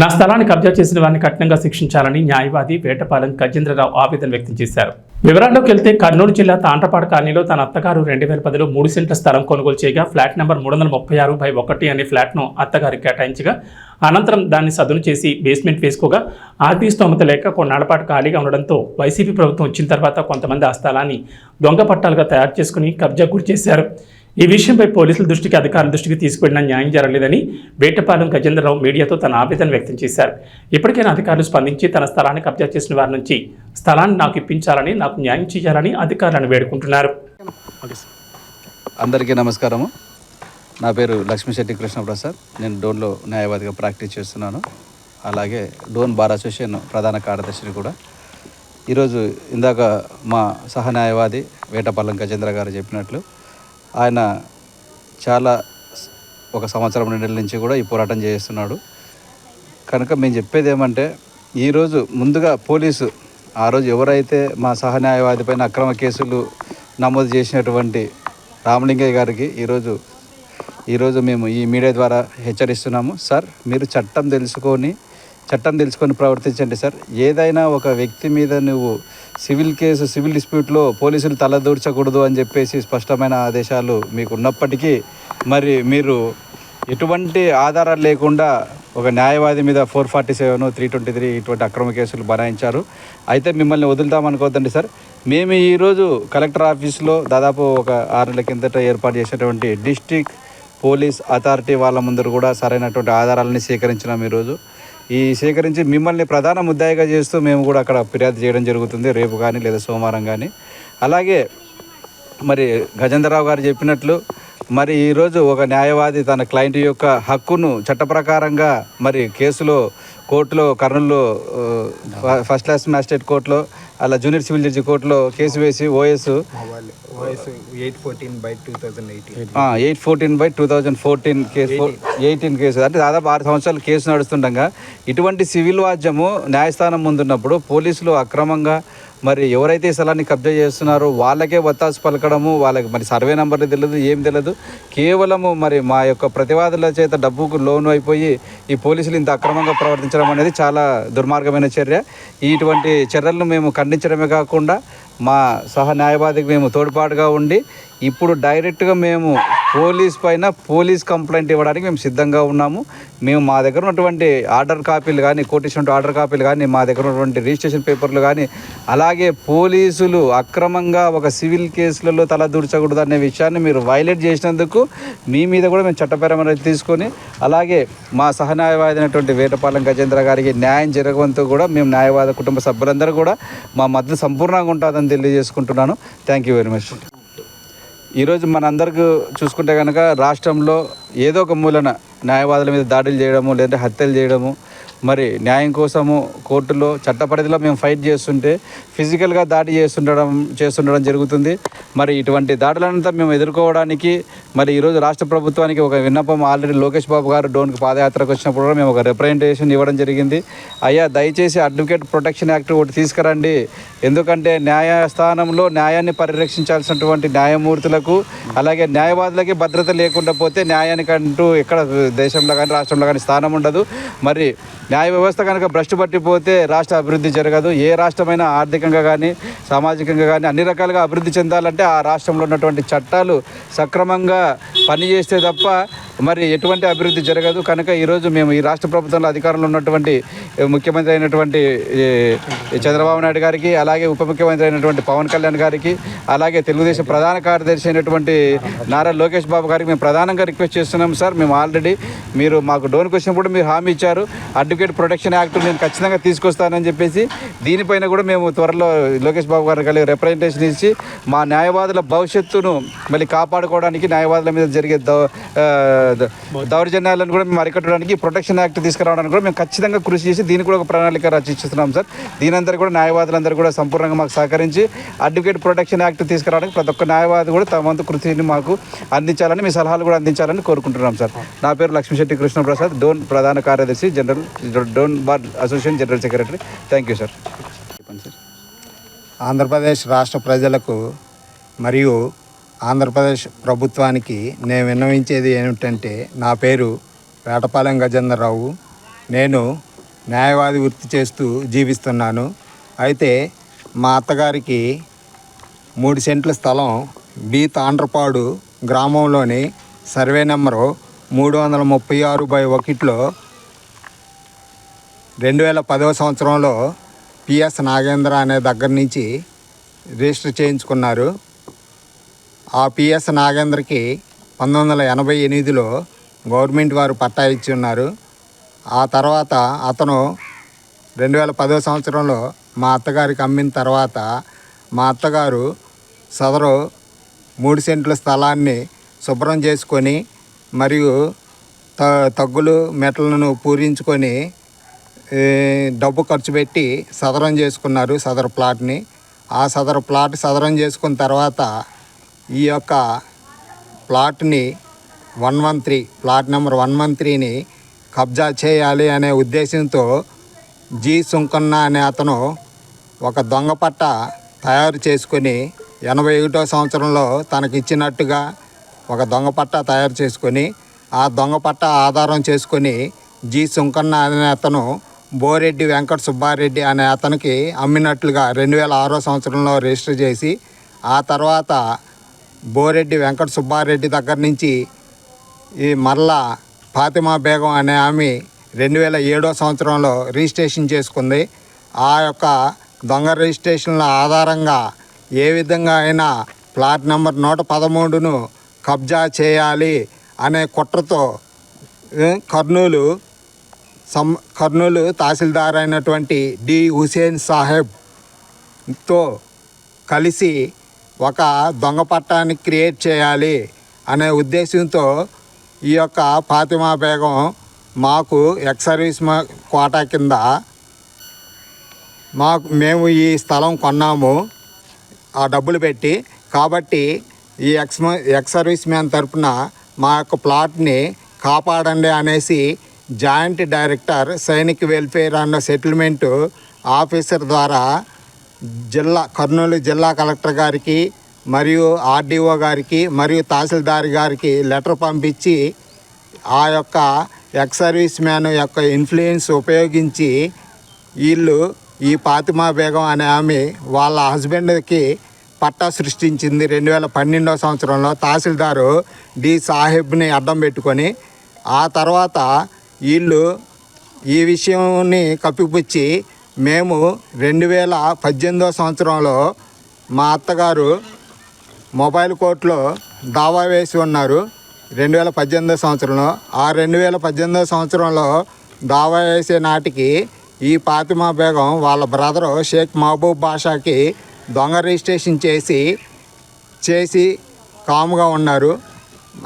నా స్థలాన్ని కబ్జా చేసిన వారిని కఠినంగా శిక్షించాలని న్యాయవాది వేటపాలెం గజేంద్రరావు ఆవేదన వ్యక్తం చేశారు. వివరాల్లోకి వెళ్తే కర్నూలు జిల్లా తాండ్రపాడు కాలనీలో తన అత్తగారు రెండు వేల పదిలో మూడు సెంట్ల స్థలం కొనుగోలు చేయగా ఫ్లాట్ నెంబర్ మూడు వందల ముప్పై ఆరు బై ఒకటి అనే ఫ్లాట్ను అత్తగారికి కేటాయించగా అనంతరం దాన్ని సదును చేసి బేస్మెంట్ వేసుకోగా ఆర్థిక స్తోమత లేక కొన్నాళ్ళపాటు ఖాళీగా ఉండడంతో వైసీపీ ప్రభుత్వం వచ్చిన తర్వాత కొంతమంది ఆ స్థలాన్ని దొంగ పట్టాలుగా తయారు చేసుకుని కబ్జా గురి చేశారు. ఈ విషయంపై పోలీసుల దృష్టికి అధికారుల దృష్టికి తీసుకువెళ్ళినా న్యాయం జరగలేదని వేటపాలెం గజేంద్రరావు మీడియాతో తన ఆవేదన వ్యక్తం చేశారు. ఇప్పటికైనా అధికారులు స్పందించి తన స్థలాన్ని కబ్జా చేసిన వారి నుంచి స్థలాన్ని నాకు ఇప్పించాలని నాకు న్యాయం చేయాలని అధికారులను వేడుకుంటున్నారు. అందరికీ నమస్కారము. నా పేరు లక్ష్మీశెట్టి కృష్ణప్రసాద్. నేను డోన్లో న్యాయవాదిగా ప్రాక్టీస్ చేస్తున్నాను. అలాగే డోన్ బార్ అసోసియేషన్ ప్రధాన కార్యదర్శిని కూడా. ఈరోజు ఇందాక మా సహ న్యాయవాది వేటపాలెం గజేంద్ర గారు చెప్పినట్లు ఆయన చాలా ఒక సంవత్సరం రెండేళ్ళ నుంచి కూడా ఈ పోరాటం చేస్తున్నాడు. కనుక మేము చెప్పేది ఏమంటే ఈరోజు ముందుగా పోలీసు ఆ రోజు ఎవరైతే మా సహన్యాయవాదిపైన పైన అక్రమ కేసులు నమోదు చేసినటువంటి రామలింగయ్య గారికి ఈరోజు ఈరోజు మేము ఈ మీడియా ద్వారా హెచ్చరిస్తున్నాము. సార్ మీరు చట్టం తెలుసుకొని చట్టం తెలుసుకొని ప్రవర్తించండి సార్. ఏదైనా ఒక వ్యక్తి మీద నువ్వు సివిల్ కేసు సివిల్ డిస్ప్యూట్లో పోలీసులు తలదూర్చకూడదు అని చెప్పేసి స్పష్టమైన ఆదేశాలు మీకు ఉన్నప్పటికీ మరి మీరు ఎటువంటి ఆధారాలు లేకుండా ఒక న్యాయవాది మీద four forty seven three twenty three ఇటువంటి అక్రమ కేసులు బనాయించారు. అయితే మిమ్మల్ని వదులుతామనుకోవద్దండి సార్. మేము ఈరోజు కలెక్టర్ ఆఫీస్లో దాదాపు ఒక ఆరు నెలల కిందట ఏర్పాటు చేసినటువంటి డిస్టిక్ పోలీస్ అథారిటీ వాళ్ళ ముందర కూడా సరైనటువంటి ఆధారాలని సేకరించినాం ఈరోజు. ఈ సేకరించి మిమ్మల్ని ప్రధాన ముద్దాయిగా చేస్తూ మేము కూడా అక్కడ ఫిర్యాదు చేయడం జరుగుతుంది రేపు కానీ లేదా సోమవారం కానీ అలాగే మరి గజేంద్రరావు గారు చెప్పినట్లు మరి ఈరోజు ఒక న్యాయవాది తన క్లయింట్ యొక్క హక్కును చట్టప్రకారంగా మరి కేసులో కోర్టులో కర్నూలులో ఫస్ట్ క్లాస్ మ్యాజిస్ట్రేట్ కోర్టులో అలా జూనియర్ సివిల్ జడ్జి కోర్టులో కేసు వేసి ఓఎస్ వయసు eight fourteen by two thousand eight. Fourteen by two thousand fourteen case eighteen case. అంటే దాదాపు ఆరు సంవత్సరాలు కేసు నడుస్తుండగా ఇటువంటి సివిల్ వాద్యము న్యాయస్థానం ముందున్నప్పుడు పోలీసులు అక్రమంగా మరి ఎవరైతే ఈ స్థలాన్ని కబ్జా చేస్తున్నారో వాళ్ళకే వత్తాసు పలకడము వాళ్ళకి మరి సర్వే నెంబర్లు తెలియదు ఏం తెలియదు. కేవలము మరి మా యొక్క ప్రతివాదుల చేత డబ్బుకు లోను అయిపోయి ఈ పోలీసులు ఇంత అక్రమంగా ప్రవర్తించడం అనేది చాలా దుర్మార్గమైన చర్య. ఇటువంటి చర్యలను మేము ఖండించడమే కాకుండా మా సహ న్యాయవాదికి మేము తోడ్పాటుగా ఉండి ఇప్పుడు డైరెక్ట్గా మేము పోలీస్ పైన పోలీస్ కంప్లైంట్ ఇవ్వడానికి మేము సిద్ధంగా ఉన్నాము. మేము మా దగ్గర ఉన్నటువంటి ఆర్డర్ కాపీలు కానీ కోటేషన్ ఆర్డర్ కాపీలు కానీ మా దగ్గర ఉన్నటువంటి రిజిస్ట్రేషన్ పేపర్లు కానీ అలాగే పోలీసులు అక్రమంగా ఒక సివిల్ కేసులలో తల దూర్చకూడదు అనే విషయాన్ని మీరు వైలేట్ చేసినందుకు మీ మీద కూడా మేము చట్టపరమైన తీసుకొని అలాగే మా సహన్యాయవాది అయినటువంటి వేటపాలెం గజేంద్ర గారికి న్యాయం జరగవంతో కూడా మేము న్యాయవాద కుటుంబ సభ్యులందరూ కూడా మా మద్దతు సంపూర్ణంగా ఉంటుందని తెలియజేసుకుంటున్నాను. థ్యాంక్ యూ వెరీ మచ్ ఈరోజు మనందరికీ చూసుకుంటే కనుక రాష్ట్రంలో ఏదో ఒక మూలన న్యాయవాదుల మీద దాడులు చేయడము లేదంటే హత్యలు చేయడము మరి న్యాయం కోసము కోర్టులో చట్ట పరిధిలో మేము ఫైట్ చేస్తుంటే ఫిజికల్గా దాడి చేస్తుండడం చేస్తుండడం జరుగుతుంది. మరి ఇటువంటి దాడులంతా మేము ఎదుర్కోవడానికి మరి ఈరోజు రాష్ట్ర ప్రభుత్వానికి ఒక విన్నపం ఆల్రెడీ లోకేష్ బాబు గారు డోన్కి పాదయాత్రకు వచ్చినప్పుడు కూడా మేము ఒక రిప్రజెంటేషన్ ఇవ్వడం జరిగింది. అయ్యా దయచేసి అడ్వకేట్ ప్రొటెక్షన్ యాక్ట్ ఒకటి తీసుకురండి. ఎందుకంటే న్యాయస్థానంలో న్యాయాన్ని పరిరక్షించాల్సినటువంటి న్యాయమూర్తులకు అలాగే న్యాయవాదులకి భద్రత లేకుండా పోతే న్యాయానికంటూ ఎక్కడ దేశంలో కానీ రాష్ట్రంలో కానీ స్థానం ఉండదు. మరి న్యాయ వ్యవస్థ కనుక భ్రష్టు పట్టిపోతే రాష్ట్ర అభివృద్ధి జరగదు. ఏ రాష్ట్రమైనా ఆర్థికంగా కానీ సామాజికంగా కానీ అన్ని రకాలుగా అభివృద్ధి చెందాలంటే ఆ రాష్ట్రంలో ఉన్నటువంటి చట్టాలు సక్రమంగా పనిచేస్తే తప్ప మరి ఎటువంటి అభివృద్ధి జరగదు. కనుక ఈరోజు మేము ఈ రాష్ట్ర ప్రభుత్వంలో అధికారంలో ఉన్నటువంటి ముఖ్యమంత్రి అయినటువంటి చంద్రబాబు నాయుడు గారికి అలాగే ఉప ముఖ్యమంత్రి అయినటువంటి పవన్ కళ్యాణ్ గారికి అలాగే తెలుగుదేశం ప్రధాన కార్యదర్శి అయినటువంటి నారా లోకేష్ బాబు గారికి మేము ప్రధానంగా రిక్వెస్ట్ చేస్తున్నాం సార్. మేము ఆల్రెడీ మీరు మాకు డోన్కి వచ్చినప్పుడు మీరు హామీ ఇచ్చారు. అడ్వకేట్ ప్రొటెక్షన్ యాక్ట్ నేను ఖచ్చితంగా తీసుకొస్తానని చెప్పేసి దీనిపైన కూడా మేము త్వరలో లోకేష్ బాబు గారు కలిగి రిప్రజెంటేషన్ ఇచ్చి మా న్యాయవాదుల భవిష్యత్తును మళ్ళీ కాపాడుకోవడానికి న్యాయవాదుల మీద జరిగే దౌ ద- దౌర్జన్యాలను కూడా మేము అరికట్టడానికి ప్రొటెక్షన్ యాక్ట్ తీసుకురావడానికి కూడా మేము ఖచ్చితంగా కృషి చేసి దీనికి కూడా ఒక ప్రణాళిక రచిస్తున్నాం సార్. దీనందరూ కూడా న్యాయవాదులందరూ కూడా సంపూర్ణంగా మాకు సహకరించి అడ్వకేట్ ప్రొటెక్షన్ యాక్ట్ తీసుకురావడానికి ప్రతి ఒక్క న్యాయవాది కూడా తమ వంతు కృషిని మాకు అందించాలని మీ సలహాలు కూడా అందించాలని కోరుకుంటున్నాం సార్. నా పేరు లక్ష్మీశెట్టి కృష్ణప్రసాద్ డోన్ ప్రధాన కార్యదర్శి general Dhone bar association general secretary. Thank you sir sir Andhra Pradesh రాష్ట్ర ప్రజలకు మరియు ఆంధ్రప్రదేశ్ ప్రభుత్వానికి నేను విన్నవించేది ఏమిటంటే నా పేరు వేటపాలెం గజేంద్రరావు. నేను న్యాయవాది వృత్తి చేస్తూ జీవిస్తున్నాను. అయితే మా అత్తగారికి మూడు సెంట్ల స్థలం బి తాండ్రపాడు గ్రామంలోని సర్వే నెంబరు మూడు వందల ముప్పై ఆరు బై ఒకటిలో రెండు వేల పదవ సంవత్సరంలో పిఎస్ నాగేంద్ర అనే దగ్గర నుంచి రిజిస్టర్ చేయించుకున్నారు. ఆ పిఎస్ నాగేంద్రకి పంతొమ్మిది వందల ఎనభై ఎనిమిదిలో గవర్నమెంట్ వారు పట్టా ఇచ్చి ఉన్నారు. ఆ తర్వాత అతను రెండు వేల పదో సంవత్సరంలో మా అత్తగారికి అమ్మిన తర్వాత మా అత్తగారు సదరు మూడు సెంట్ల స్థలాన్ని శుభ్రం చేసుకొని మరియు త తగ్గులు మెట్లను పూరించుకొని డబ్బు ఖర్చు పెట్టి సదరం చేసుకున్నారు సదరు ప్లాట్ని. ఆ సదరు ప్లాట్ సదరం చేసుకున్న తర్వాత ఈ యొక్క ప్లాట్ని one one three plot number one one త్రీని కబ్జా చేయాలి అనే ఉద్దేశంతో జి సుంకన్న అనే అతను ఒక దొంగ పట్ట తయారు చేసుకొని ఎనభై ఒకటో సంవత్సరంలో తనకి ఇచ్చినట్టుగా ఒక దొంగ పట్ట తయారు చేసుకొని ఆ దొంగ పట్ట ఆధారం చేసుకొని జి సుంకన్న అనే అతను బోరెడ్డి వెంకట సుబ్బారెడ్డి అనే అతనికి అమ్మినట్లుగా రెండు వేల ఆరో సంవత్సరంలో రిజిస్టర్ చేసి ఆ తర్వాత బోరెడ్డి వెంకట సుబ్బారెడ్డి దగ్గర నుంచి ఈ మరలా ఫాతిమా బేగం అనే ఆమె రెండు వేల ఏడో సంవత్సరంలో రిజిస్ట్రేషన్ చేసుకుంది. ఆ యొక్క దొంగ రిజిస్ట్రేషన్ల ఆధారంగా ఏ విధంగా అయినా ప్లాట్ నెంబర్ నూట పదమూడును కబ్జా చేయాలి అనే కుట్రతో కర్నూలు సం కర్నూలు తహసీల్దార్ అయినటువంటి డి. హుసేన్ సాహెబ్తో కలిసి ఒక దొంగ పట్టాన్ని క్రియేట్ చేయాలి అనే ఉద్దేశంతో ఈ యొక్క ఫాతిమా బేగం మాకు ఎక్స్ సర్వీస్ మా కోటా కింద మాకు మేము ఈ స్థలం కొన్నాము ఆ డబ్బులు పెట్టి. కాబట్టి ఈ ఎక్స్ ఎక్స్ సర్వీస్ మ్యాన్ తరపున మా యొక్క ప్లాట్ని కాపాడండి అనేసి జాయింట్ డైరెక్టర్ సైనిక్ వెల్ఫేర్ అన్న సెటిల్మెంట్ ఆఫీసర్ ద్వారా జిల్లా కర్నూలు జిల్లా కలెక్టర్ గారికి మరియు ఆర్డీఓ గారికి మరియు తహసీల్దార్ గారికి లెటర్ పంపించి ఆ యొక్క ఎక్స్ సర్వీస్ మ్యాన్ యొక్క ఇన్ఫ్లుయెన్స్ ఉపయోగించి వీళ్ళు ఈ ఫాతిమా బేగం అనే ఆమె వాళ్ళ హస్బెండ్కి పట్టా సృష్టించింది రెండు వేల పన్నెండవ సంవత్సరంలో తహసీల్దారు డి సాహెబ్ని అడ్డం పెట్టుకొని ఆ తర్వాత వీళ్ళు ఈ విషయాన్ని కప్పిపుచ్చి మేము రెండు వేల పద్దెనిమిదవ సంవత్సరంలో మా అత్తగారు మొబైల్ కోర్టులో దావా వేసి ఉన్నారు. రెండు వేల పద్దెనిమిదో సంవత్సరంలో ఆ రెండు వేల పద్దెనిమిదో సంవత్సరంలో దావా వేసే నాటికి ఈ ఫాతిమా బేగం వాళ్ళ బ్రదరు షేక్ మహబూబ్ బాషాకి దొంగ రిజిస్ట్రేషన్ చేసి చేసి కాముగా ఉన్నారు.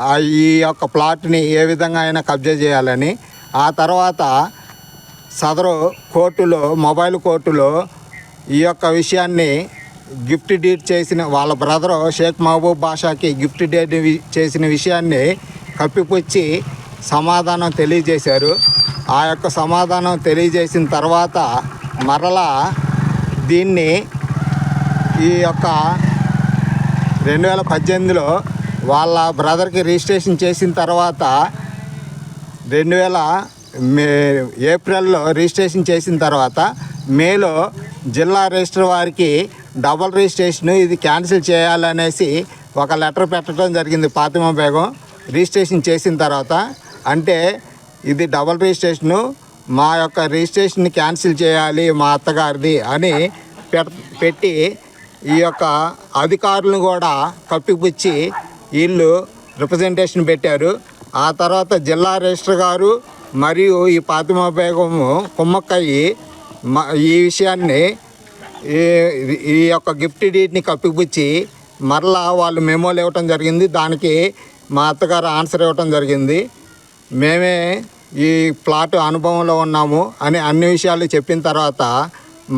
ఆ ఈ యొక్క ప్లాట్ని ఏ విధంగా అయినా కబ్జా చేయాలని. ఆ తర్వాత సదరు కోర్టులో మొబైల్ కోర్టులో ఈ యొక్క విషయాన్ని గిఫ్ట్ డీడ్ చేసిన వాళ్ళ బ్రదరు షేక్ మహబూబ్ బాషాకి గిఫ్ట్ డీడ్ చేసిన విషయాన్ని కప్పిపుచ్చి సమాధానం తెలియజేశారు. ఆ యొక్క సమాధానం తెలియజేసిన తర్వాత మరలా దీన్ని ఈ యొక్క రెండు వేల పద్దెనిమిదిలో వాళ్ళ బ్రదర్కి రిజిస్ట్రేషన్ చేసిన తర్వాత రెండు వేల మే ఏప్రిల్లో రిజిస్ట్రేషన్ చేసిన తర్వాత మేలో జిల్లా రిజిస్టర్ వారికి డబల్ రిజిస్ట్రేషన్ ఇది క్యాన్సిల్ చేయాలనేసి ఒక లెటర్ పెట్టడం జరిగింది ఫాతిమా బేగం రిజిస్ట్రేషన్ చేసిన తర్వాత. అంటే ఇది డబల్ రిజిస్ట్రేషను మా యొక్క రిజిస్ట్రేషన్ క్యాన్సిల్ చేయాలి మా అత్తగారిది అని పెట్టి ఈ యొక్క అధికారులను కూడా కప్పిపుచ్చి వీళ్ళు రిప్రజెంటేషన్ పెట్టారు. ఆ తర్వాత జిల్లా రిజిస్టర్ గారు మరియు ఈ పాతిమా బేగము కుమ్మక్కయ్యి ఈ విషయాన్ని ఈ ఈ యొక్క గిఫ్ట్ డీట్ని కప్పిపుచ్చి మరలా వాళ్ళు మెమోలు ఇవ్వటం జరిగింది. దానికి మా అత్తగారు ఆన్సర్ ఇవ్వటం జరిగింది. మేమే ఈ ప్లాట్ అనుభవంలో ఉన్నాము అని అన్ని విషయాలు చెప్పిన తర్వాత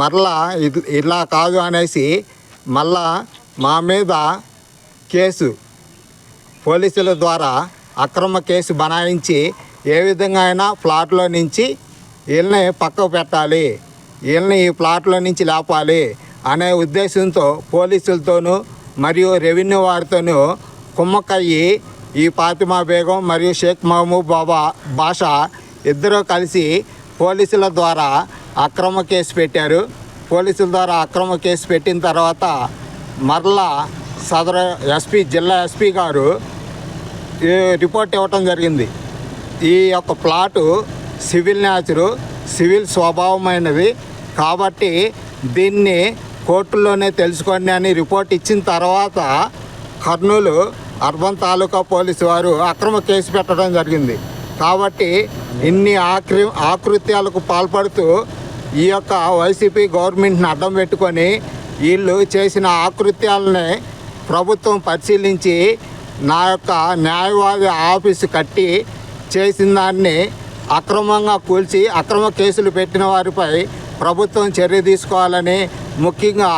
మరలా ఇలా కాదు అనేసి మళ్ళా మా మీద కేసు. పోలీసుల ద్వారా అక్రమ కేసు బనాయించి ఏ విధంగా అయినా ప్లాట్లో నుంచి వీళ్ళని పక్కకు పెట్టాలి. వీళ్ళని ఈ ప్లాట్లో నుంచి లేపాలి అనే ఉద్దేశంతో పోలీసులతోనూ మరియు రెవెన్యూ వారితోనూ కుమ్మక్కయ్యి ఈ ఫాతిమా బేగం మరియు షేక్ మహమూబ్ బాబా బాషా ఇద్దరూ కలిసి పోలీసుల ద్వారా అక్రమ కేసు పెట్టారు. పోలీసుల ద్వారా అక్రమ కేసు పెట్టిన తర్వాత మరలా సదరు ఎస్పీ జిల్లా ఎస్పీ గారు ఈ రిపోర్ట్ ఇవ్వటం జరిగింది. ఈ యొక్క ప్లాటు సివిల్ న్యాచురు సివిల్ స్వభావమైనది కాబట్టి దీన్ని కోర్టులోనే తెలుసుకోండి అని రిపోర్ట్ ఇచ్చిన తర్వాత కర్నూలు అర్బన్ తాలూకా పోలీసు వారు అక్రమ కేసు పెట్టడం జరిగింది. కాబట్టి ఇన్ని ఆకృ ఆకృత్యాలకు పాల్పడుతూ ఈ యొక్క వైసీపీ గవర్నమెంట్ని అడ్డం పెట్టుకొని వీళ్ళు చేసిన ఆకృత్యాలని ప్రభుత్వం పరిశీలించి నా యొక్క న్యాయవాది ఆఫీసు కట్టి చేసిన దాన్ని అక్రమంగా కూల్చి అక్రమ కేసులు పెట్టిన వారిపై ప్రభుత్వం చర్య తీసుకోవాలని ముఖ్యంగా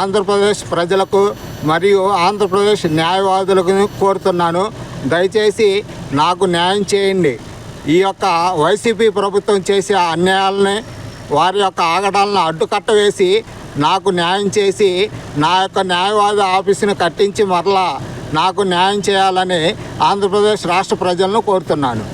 ఆంధ్రప్రదేశ్ ప్రజలకు మరియు ఆంధ్రప్రదేశ్ న్యాయవాదులకు కోరుతున్నాను. దయచేసి నాకు న్యాయం చేయండి. ఈ యొక్క వైసీపీ ప్రభుత్వం చేసే అన్యాయాలని వారి యొక్క ఆగడాలను అడ్డుకట్ట వేసి నాకు న్యాయం చేసి నా యొక్క న్యాయవాద ఆఫీసును కట్టించి మరలా నాకు న్యాయం చేయాలని ఆంధ్రప్రదేశ్ రాష్ట్ర ప్రజలను కోరుతున్నాను.